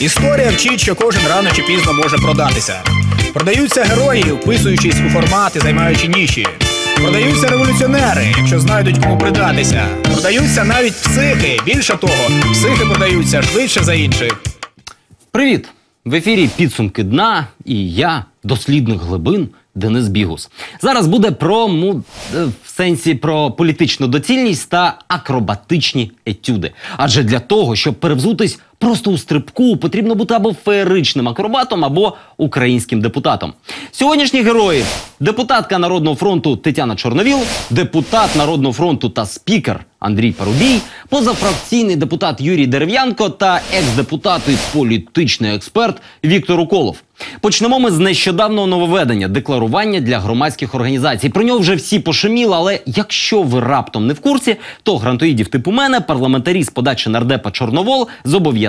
Історія вчить, що кожен рано чи пізно може продатися. Продаються герої, вписуючись у формат і займаючи ніші. Продаються революціонери, якщо знайдуть кому придатися. Продаються навіть психи. Більше того, психи продаються швидше за інших. Привіт! В ефірі підсумки дна і я, дослідник глибин Денис Бігус. Зараз буде про му е, в сенсі про політичну доцільність та акробатичні етюди. Адже для того, щоб перевзутись просто у стрибку, потрібно бути або феєричним акробатом, або українським депутатом. Сьогоднішні герої: депутатка Народного фронту Тетяна Чорновіл, депутат Народного фронту та спікер Андрій Парубій, позафракційний депутат Юрій Дерев'янко та екс-депутат і політичний експерт Віктор Уколов. Почнемо ми з нещодавнього нововведення декларування для громадських організацій. Про нього вже всі пошуміли, але якщо ви раптом не в курсі, то грантоїдів типу мене парламентарі з подачі нардепа Чорновол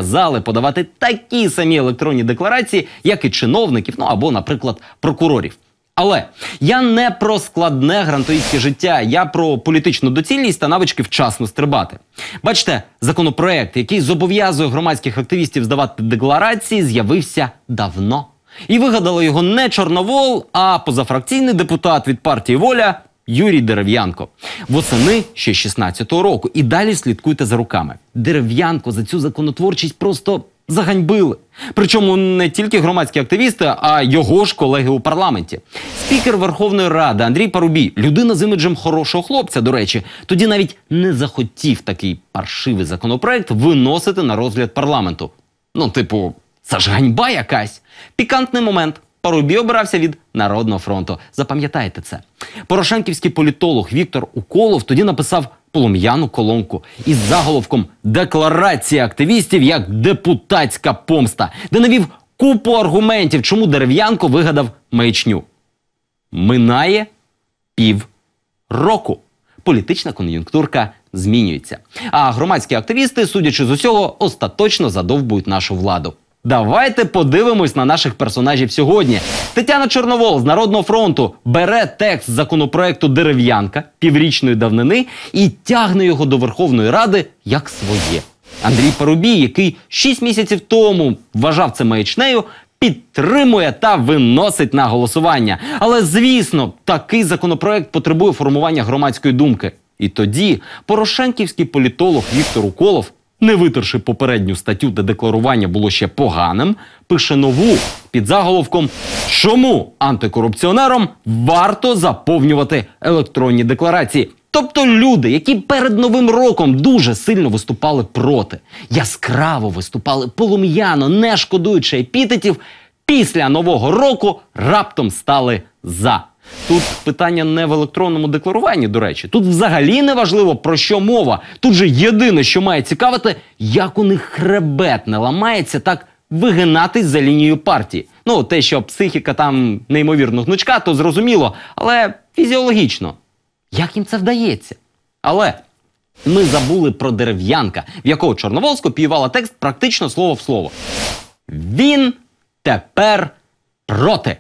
зобов'язали подавати такі самі електронні декларації, як і чиновників, ну або, наприклад, прокурорів. Але я не про складне грантоїдське життя, я про політичну доцільність та навички вчасно стрибати. Бачите, законопроект, який зобов'язує громадських активістів здавати декларації, з'явився давно. І вигадали його не Чорновол, а позафракційний депутат від партії Воля Юрій Дерев'янко. Восени ще 16-го року. І далі слідкуйте за руками. Дерев'янко за цю законотворчість просто заганьбили. Причому не тільки громадські активісти, а його ж колеги у парламенті. Спікер Верховної Ради Андрій Парубій, людина з іміджем хорошого хлопця, до речі, тоді навіть не захотів такий паршивий законопроект виносити на розгляд парламенту. Ну, типу, це ж ганьба якась. Пікантний момент. Парубій обирався від Народного фронту. Запам'ятайте це. Порошенківський політолог Віктор Уколов тоді написав полум'яну колонку із заголовком Декларація активістів як депутатська помста, де навів купу аргументів, чому дерев'янко вигадав маячню. Минає пів року. Політична кон'юнктурка змінюється. А громадські активісти, судячи з усього, остаточно задовбують нашу владу. Давайте подивимось на наших персонажів сьогодні. Тетяна Чорновол з Народного фронту бере текст законопроекту Дерев'янка піврічної давнини і тягне його до Верховної Ради як своє. Андрій Парубій, який 6 місяців тому вважав це маячнею, підтримує та виносить на голосування. Але звісно, такий законопроект потребує формування громадської думки. І тоді Порошенківський політолог Віктор Уколов не витерши попередню статтю, де декларування було ще поганим, пише нову під заголовком Чому антикорупціонерам варто заповнювати електронні декларації? Тобто люди, які перед новим роком дуже сильно виступали проти, яскраво виступали полум'яно, не шкодуючи епітетів, після нового року раптом стали за. Тут питання не в електронному декларуванні, до речі. Тут взагалі не важливо про що мова. Тут же єдине, що має цікавити, як у них хребет не ламається так вигинатись за лінією партії. Ну, те, що психіка там неймовірно гнучка, то зрозуміло, але фізіологічно. Як їм це вдається? Але ми забули про дерев'янка, в якого Чорновол скопіювала текст практично слово в слово. Він тепер проти.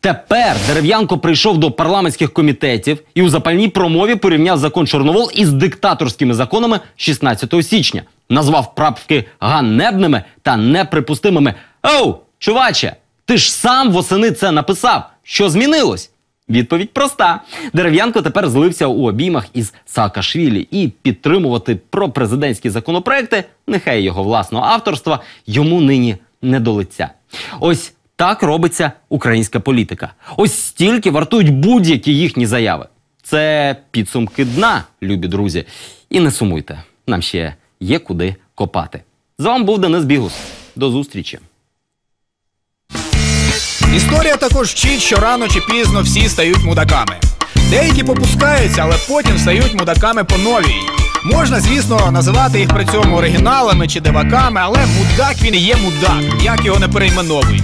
Тепер Дерев'янко прийшов до парламентських комітетів і у запальній промові порівняв закон Чорновол із диктаторськими законами 16 січня, назвав правки ганебними та неприпустимими. Оу, чуваче, ти ж сам восени це написав. Що змінилось? Відповідь проста: Дерев'янко тепер злився у обіймах із Саакашвілі і підтримувати пропрезидентські законопроекти, нехай його власного авторства, йому нині не до лиця. Ось так робиться українська політика. Ось стільки вартують будь-які їхні заяви. Це підсумки дна, любі друзі. І не сумуйте, нам ще є куди копати. З вами був Денис Бігус. До зустрічі. Історія також вчить, що рано чи пізно всі стають мудаками. Деякі попускаються, але потім стають мудаками по новій. Можна, звісно, називати їх при цьому оригіналами чи диваками, але мудак він і є мудак, як його не перейменовуй.